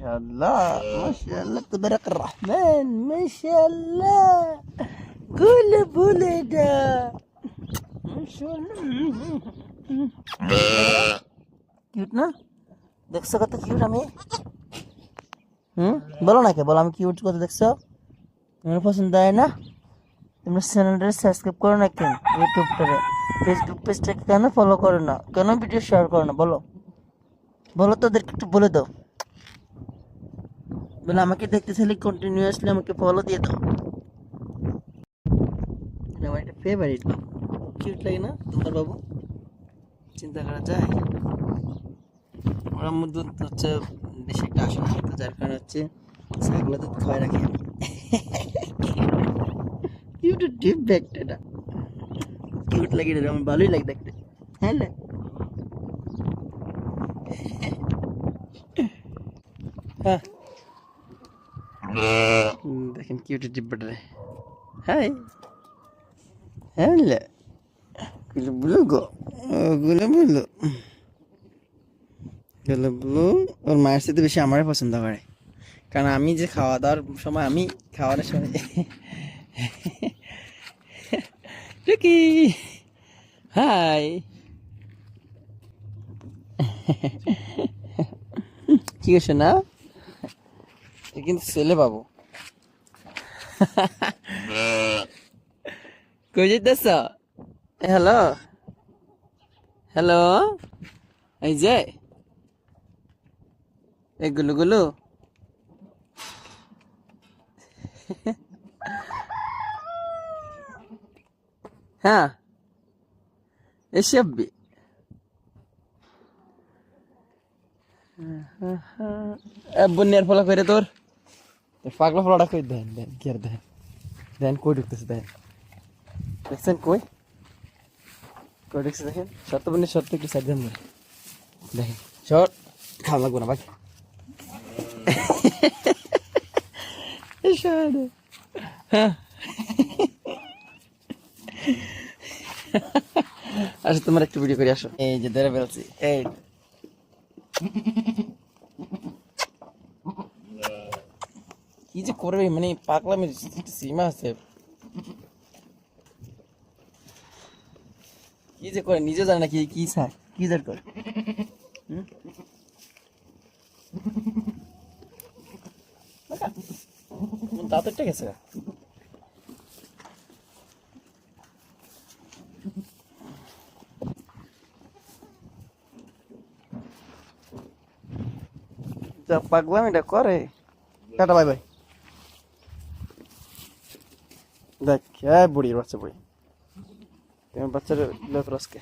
মাশাআল্লাহ মাশাআল্লাহ তবারাক রহমান মাশাআল্লাহ। গুল বলে দা কিউট না? দেখছ কত কিউট আমি? হুম? বলো না কে বলো আমি কিউট কত দেখছ? তোমার পছন্দ হয় না? তোমরা চ্যানেলটা সাবস্ক্রাইব করো না কেন? ইউটিউবটারে ফেসবুক পেজটাকে কেন ফলো করো না? কেন ভিডিও শেয়ার করো না? বলো। বলো তো ওদেরকে একটু বলে দাও। বলে, আমাকে দেখতে চাইলে কন্টিনিউয়াসলি আমাকে ফলো দিয়ে দাও। এটা আমার একটা ফেভারিট বাবু কিউট লাগে না তোমার বাবু? চিন্তা করা যায়। ওরা মধ্যে হচ্ছে, বেশি একটা আসে যার কারণে হচ্ছে ছাগলা দুধ খাওয়াই রাখি। আমি কিউট ডিপ ব্যাগটা এটা। কিউট লাগে এটা আমার ভালোই লাগে দেখতে। হ্যাঁ না? হ্যাঁ। দেখেন কিউট ডিব্বাটা হাই। হ্যাঁ গুলো বুলো গো। গুলো বুলো। গুলো বুলো। ওর মায়ের সাথে বেশি আমারই পছন্দ করে। কারণ আমি যে খাওয়া দাওয়ার সময় আমি খাওয়ানোর সময় টুকি। হাই। কি করছে, না? এ কিন্তু ছেলে পাবো কই যেতেছ হ্যালো। হ্যালো। এই যে। গুলু গুলু। হ্যাঁ। এসববি বন্যার ফলা করে তোর। পাগলা ফলাটা কই? দেন দেন, কি আর দেন? দেন, কই ঢুকতেছে, দেন। দেখছেন, কই? কই ঢুকছে, দেখেন? সত্য বন্যার সত্য একটু সাইড দেন। দেখেন শর্ট খাওয়া লাগবো না, বাকি। হ্যাঁ। তোমার একটু ভিডিও করে, আসো। এই যে ধরে ফেলছি, এই। কি যে করবে? মানে পাগলামের সীমা আছে। কি যে করে? নিজে জানে না কি কি চায় কি যে করে? গেছে? গা। যা পাগলাম এটা করে। Tata, bye bye. দেখ হ্যাঁ বুড়ির বাচ্চা বুড়ি তোমার বাচ্চার লোক রসকে